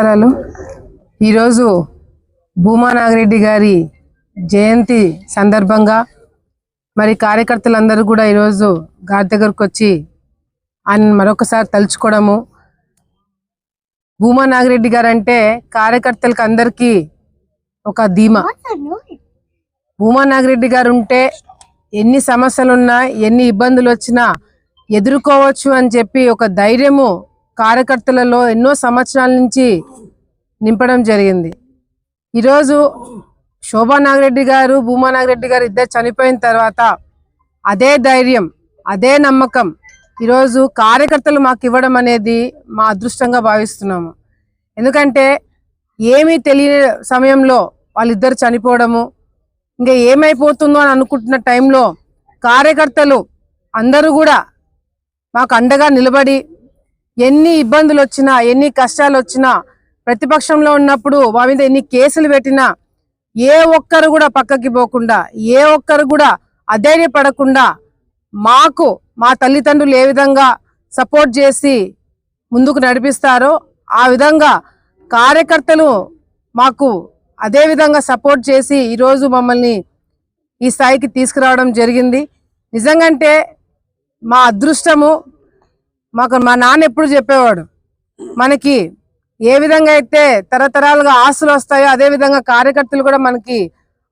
నమస్కారాలు ఈరోజు భూమా నాగిరెడ్డి గారి జయంతి సందర్భంగా మరి కార్యకర్తలందరూ కూడా ఈరోజు గారి దగ్గరకు వచ్చి ఆయన మరొకసారి తలుచుకోవడము. భూమా నాగిరెడ్డి గారు అంటే కార్యకర్తలకు అందరికీ ఒక ధీమా. భూమా నాగిరెడ్డి గారు ఉంటే ఎన్ని సమస్యలున్నా ఎన్ని ఇబ్బందులు వచ్చినా ఎదుర్కోవచ్చు అని చెప్పి ఒక ధైర్యము కార్యకర్తలలో ఎన్నో సంవత్సరాల నుంచి నింపడం జరిగింది. ఈరోజు శోభా నాగిరెడ్డి గారు భూమా నాగిరెడ్డి గారు ఇద్దరు చనిపోయిన తర్వాత అదే ధైర్యం అదే నమ్మకం ఈరోజు కార్యకర్తలు మాకు ఇవ్వడం అనేది మా అదృష్టంగా భావిస్తున్నాము. ఎందుకంటే ఏమీ తెలియని సమయంలో వాళ్ళిద్దరు చనిపోవడము ఇంకా ఏమైపోతుందో అని అనుకుంటున్న టైంలో కార్యకర్తలు అందరూ కూడా మాకు అండగా నిలబడి ఎన్ని ఇబ్బందులు వచ్చినా ఎన్ని కష్టాలు వచ్చినా ప్రతిపక్షంలో ఉన్నప్పుడు మా మీద ఎన్ని కేసులు పెట్టినా ఏ ఒక్కరు కూడా పక్కకి పోకుండా ఏ ఒక్కరు కూడా అధైర్యపడకుండా మాకు మా తల్లిదండ్రులు ఏ విధంగా సపోర్ట్ చేసి ముందుకు నడిపిస్తారో ఆ విధంగా కార్యకర్తలు మాకు అదే విధంగా సపోర్ట్ చేసి ఈరోజు మమ్మల్ని ఈ స్థాయికి తీసుకురావడం జరిగింది. నిజంగంటే మా అదృష్టము మాకు మా నాన్న ఎప్పుడు చెప్పేవాడు మనకి ఏ విధంగా అయితే తరతరాలుగా ఆస్తులు వస్తాయో అదే విధంగా కార్యకర్తలు కూడా మనకి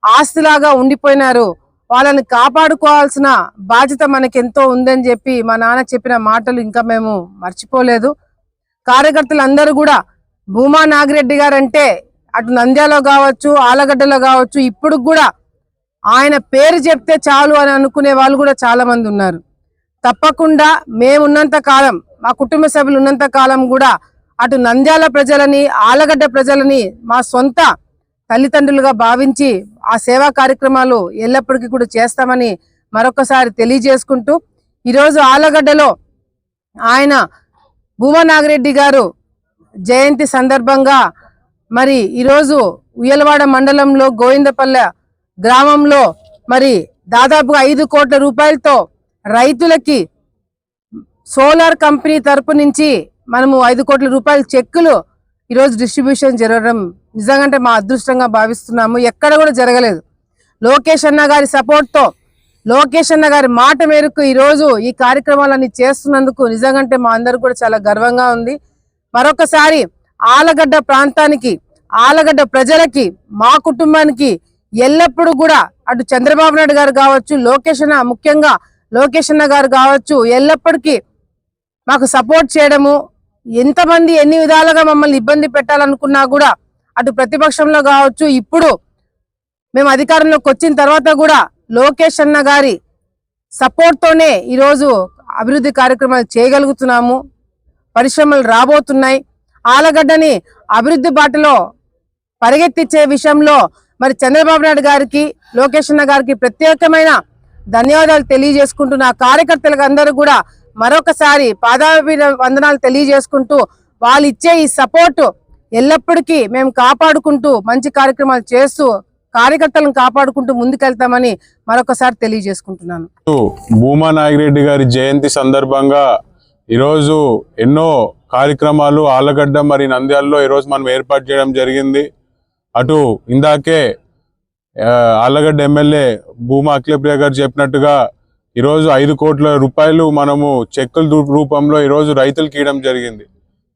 ఆస్తిలాగా ఉండిపోయినారు. వాళ్ళని కాపాడుకోవాల్సిన బాధ్యత మనకెంతో ఉందని చెప్పి మా నాన్న చెప్పిన మాటలు ఇంకా మేము మర్చిపోలేదు. కార్యకర్తలు అందరూ కూడా భూమా నాగిరెడ్డి గారు అంటే అటు నంద్యాలో కావచ్చు ఆలగడ్డలో కావచ్చు ఇప్పుడు కూడా ఆయన పేరు చెప్తే చాలు అని అనుకునే వాళ్ళు కూడా చాలా మంది ఉన్నారు. తప్పకుండా మేమున్నంత కాలం మా కుటుంబ సభ్యులు ఉన్నంత కాలం కూడా అటు నంద్యాల ప్రజలని ఆలగడ్డ ప్రజలని మా సొంత తల్లిదండ్రులుగా భావించి ఆ సేవా కార్యక్రమాలు ఎల్లప్పటికీ కూడా చేస్తామని మరొకసారి తెలియజేసుకుంటూ ఈరోజు ఆలగడ్డలో ఆయన భూమా నాగిరెడ్డి గారు జయంతి సందర్భంగా మరి ఈరోజు ఉయ్యలవాడ మండలంలో గోవిందపల్లె గ్రామంలో మరి దాదాపుగా ఐదు కోట్ల రూపాయలతో రైతులకి సోలార్ కంపెనీ తరపు నుంచి మనము ఐదు కోట్ల రూపాయల చెక్కులు ఈరోజు డిస్ట్రిబ్యూషన్ జరగడం నిజంగా మా అదృష్టంగా భావిస్తున్నాము. ఎక్కడ కూడా జరగలేదు. లోకేష్ అన్న గారి సపోర్ట్తో లోకేష్ అన్న గారి మాట మేరకు ఈరోజు ఈ కార్యక్రమాలన్నీ చేస్తున్నందుకు నిజంగా మా అందరికి కూడా చాలా గర్వంగా ఉంది. మరొకసారి ఆలగడ్డ ప్రాంతానికి ఆలగడ్డ ప్రజలకి మా కుటుంబానికి ఎల్లప్పుడూ కూడా అటు చంద్రబాబు నాయుడు గారు కావచ్చు లోకేష్ అన్న ముఖ్యంగా లోకేష్ అన్న గారు కావచ్చు ఎల్లప్పటికీ మాకు సపోర్ట్ చేయడము ఎంతమంది ఎన్ని విధాలుగా మమ్మల్ని ఇబ్బంది పెట్టాలనుకున్నా కూడా అటు ప్రతిపక్షంలో కావచ్చు ఇప్పుడు మేము అధికారంలోకి వచ్చిన తర్వాత కూడా లోకేష్ అన్న గారి సపోర్ట్తోనే ఈరోజు అభివృద్ధి కార్యక్రమాలు చేయగలుగుతున్నాము. పరిశ్రమలు రాబోతున్నాయి. ఆలగడ్డని అభివృద్ధి బాటలో పరిగెత్తించే విషయంలో మరి చంద్రబాబు నాయుడు గారికి లోకేష్ అన్న గారికి ప్రత్యేకమైన ధన్యవాదాలు తెలియజేసుకుంటున్న. కార్యకర్తలకు అందరూ కూడా మరొకసారి పాదాభి వందనాలు తెలియజేసుకుంటూ వాళ్ళు ఇచ్చే ఈ సపోర్టు ఎల్లప్పటికీ మేము కాపాడుకుంటూ మంచి కార్యక్రమాలు చేస్తూ కార్యకర్తలను కాపాడుకుంటూ ముందుకెళ్తామని మరొకసారి తెలియజేసుకుంటున్నాను. భూమా నాగిరెడ్డి గారి జయంతి సందర్భంగా ఈరోజు ఎన్నో కార్యక్రమాలు ఆలగడ్డ మరి నంద్యాలలో ఈరోజు మనం ఏర్పాటు చేయడం జరిగింది. అటు ఇందాకే ఆలగడ్డ ఎమ్మెల్యే భూమా అఖిలప్రియ గారు చెప్పినట్టుగా ఈరోజు ఐదు కోట్ల రూపాయలు మనము చెక్కుల రూ- రూపంలో ఈరోజు రైతులకు ఇవ్వడం జరిగింది.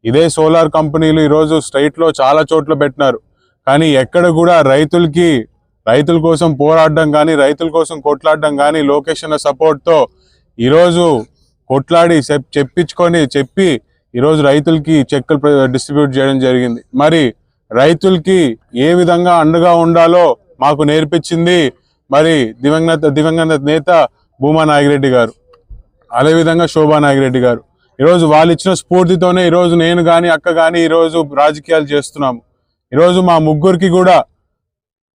ఇదే సోలార్ కంపెనీలు ఈరోజు స్ట్రైట్లో చాలా చోట్ల పెట్టినారు. కానీ ఎక్కడ కూడా రైతులకి రైతుల కోసం పోరాడడం కానీ రైతుల కోసం కొట్లాడడం కానీ లొకేషన్ సపోర్ట్తో ఈరోజు కొట్లాడి చెప్పించుకొని చెప్పి ఈరోజు రైతులకి చెక్కులు డిస్ట్రిబ్యూట్ చేయడం జరిగింది. మరి రైతులకి ఏ విధంగా అండగా ఉండాలో మాకు నేర్పించింది మరి దివంగత దివంగత నేత భూమా నాగిరెడ్డి గారు. అదేవిధంగా శోభా నాగిరెడ్డి గారు. ఈరోజు వాళ్ళు ఇచ్చిన స్ఫూర్తితోనే ఈరోజు నేను కానీ అక్క కానీ ఈరోజు రాజకీయాలు చేస్తున్నాము. ఈరోజు మా ముగ్గురికి కూడా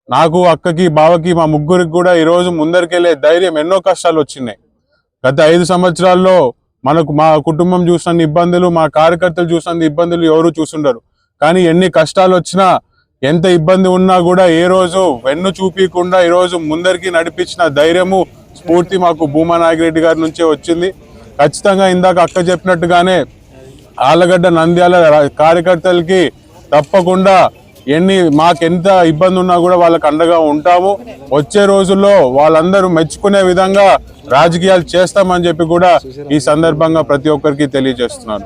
నాకు అక్కకి బావకి మా ముగ్గురికి కూడా ఈరోజు ముందరికెళ్ళే ధైర్యం ఎన్నో కష్టాలు వచ్చినాయి. గత ఐదు సంవత్సరాల్లో మనకు మా కుటుంబం చూసిన ఇబ్బందులు మా కార్యకర్తలు చూసిన ఇబ్బందులు ఎవరు చూసుండరు. కానీ ఎన్ని కష్టాలు వచ్చినా ఎంత ఇబ్బంది ఉన్నా కూడా ఏ రోజు వెన్ను చూపించకుండా ఈరోజు ముందరికి నడిపించిన ధైర్యము స్ఫూర్తి మాకు భూమా నాగిరెడ్డి గారి నుంచే వచ్చింది. ఖచ్చితంగా ఇందాక అక్క చెప్పినట్టుగానే ఆలగడ్డ నంద్యాల కార్యకర్తలకి తప్పకుండా ఎన్ని మాకెంత ఇబ్బంది ఉన్నా కూడా వాళ్ళకి అండగా ఉంటాము. వచ్చే రోజుల్లో వాళ్ళందరూ మెచ్చుకునే విధంగా రాజకీయాలు చేస్తామని చెప్పి కూడా ఈ సందర్భంగా ప్రతి ఒక్కరికి తెలియజేస్తున్నాను.